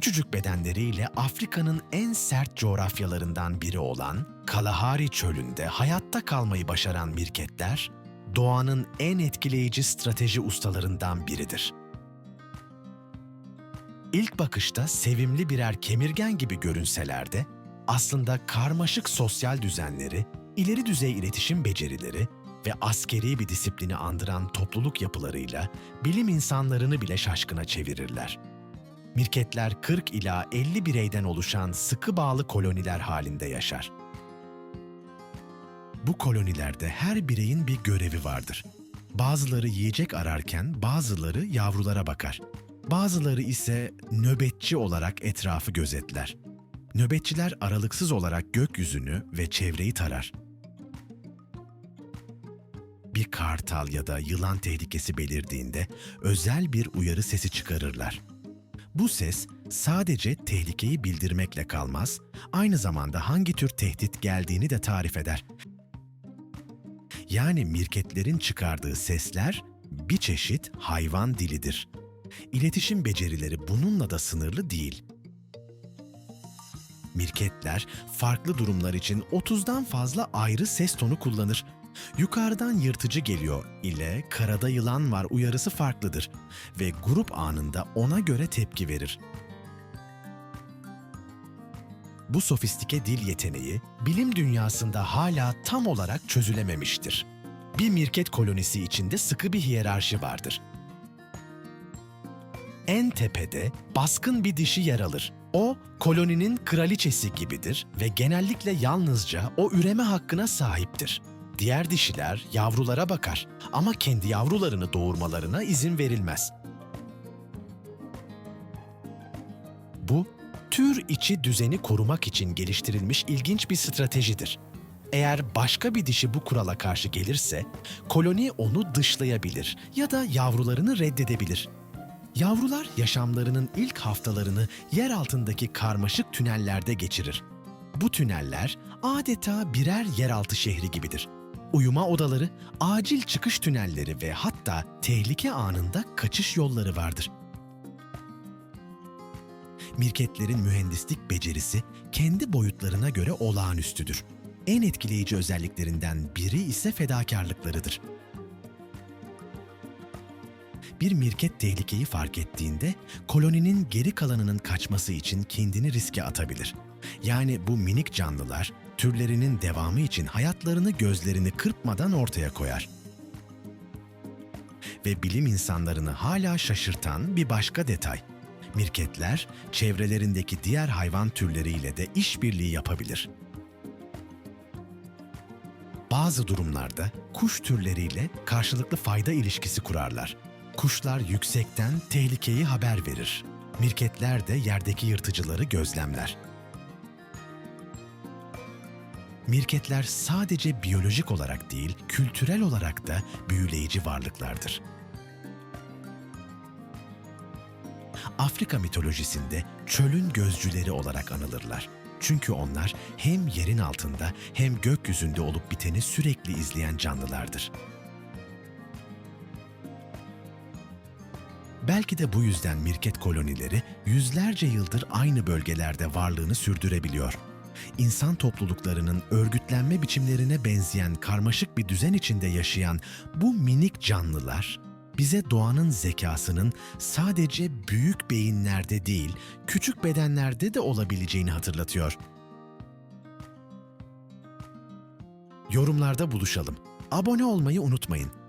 Küçücük bedenleriyle Afrika'nın en sert coğrafyalarından biri olan Kalahari çölünde hayatta kalmayı başaran mirketler, doğanın en etkileyici strateji ustalarından biridir. İlk bakışta sevimli birer kemirgen gibi görünseler de aslında karmaşık sosyal düzenleri, ileri düzey iletişim becerileri ve askeri bir disiplini andıran topluluk yapılarıyla bilim insanlarını bile şaşkına çevirirler. Mirketler 40 ila 50 bireyden oluşan sıkı bağlı koloniler halinde yaşar. Bu kolonilerde her bireyin bir görevi vardır. Bazıları yiyecek ararken bazıları yavrulara bakar. Bazıları ise nöbetçi olarak etrafı gözetler. Nöbetçiler aralıksız olarak gökyüzünü ve çevreyi tarar. Bir kartal ya da yılan tehlikesi belirdiğinde özel bir uyarı sesi çıkarırlar. Bu ses sadece tehlikeyi bildirmekle kalmaz, aynı zamanda hangi tür tehdit geldiğini de tarif eder. Yani mirketlerin çıkardığı sesler bir çeşit hayvan dilidir. İletişim becerileri bununla da sınırlı değil. Mirketler farklı durumlar için 30'dan fazla ayrı ses tonu kullanır. Yukarıdan yırtıcı geliyor ile karada yılan var uyarısı farklıdır ve grup anında ona göre tepki verir. Bu sofistike dil yeteneği bilim dünyasında hala tam olarak çözülememiştir. Bir mirket kolonisi içinde sıkı bir hiyerarşi vardır. En tepede baskın bir dişi yer alır. O, koloninin kraliçesi gibidir ve genellikle yalnızca o üreme hakkına sahiptir. Diğer dişiler yavrulara bakar ama kendi yavrularını doğurmalarına izin verilmez. Bu, tür içi düzeni korumak için geliştirilmiş ilginç bir stratejidir. Eğer başka bir dişi bu kurala karşı gelirse, koloni onu dışlayabilir ya da yavrularını reddedebilir. Yavrular yaşamlarının ilk haftalarını yer altındaki karmaşık tünellerde geçirir. Bu tüneller adeta birer yeraltı şehri gibidir. Uyuma odaları, acil çıkış tünelleri ve hatta tehlike anında kaçış yolları vardır. Mirketlerin mühendislik becerisi kendi boyutlarına göre olağanüstüdür. En etkileyici özelliklerinden biri ise fedakarlıklarıdır. Bir mirket tehlikeyi fark ettiğinde koloninin geri kalanının kaçması için kendini riske atabilir. Yani bu minik canlılar türlerinin devamı için hayatlarını gözlerini kırpmadan ortaya koyar. Ve bilim insanlarını hala şaşırtan bir başka detay. Mirketler çevrelerindeki diğer hayvan türleriyle de işbirliği yapabilir. Bazı durumlarda kuş türleriyle karşılıklı fayda ilişkisi kurarlar. Kuşlar yüksekten tehlikeyi haber verir. Mirketler de yerdeki yırtıcıları gözlemler. Mirketler sadece biyolojik olarak değil, kültürel olarak da büyüleyici varlıklardır. Afrika mitolojisinde çölün gözcüleri olarak anılırlar. Çünkü onlar hem yerin altında hem gökyüzünde olup biteni sürekli izleyen canlılardır. Belki de bu yüzden mirket kolonileri yüzlerce yıldır aynı bölgelerde varlığını sürdürebiliyor. İnsan topluluklarının örgütlenme biçimlerine benzeyen karmaşık bir düzen içinde yaşayan bu minik canlılar bize doğanın zekasının sadece büyük beyinlerde değil, küçük bedenlerde de olabileceğini hatırlatıyor. Yorumlarda buluşalım. Abone olmayı unutmayın.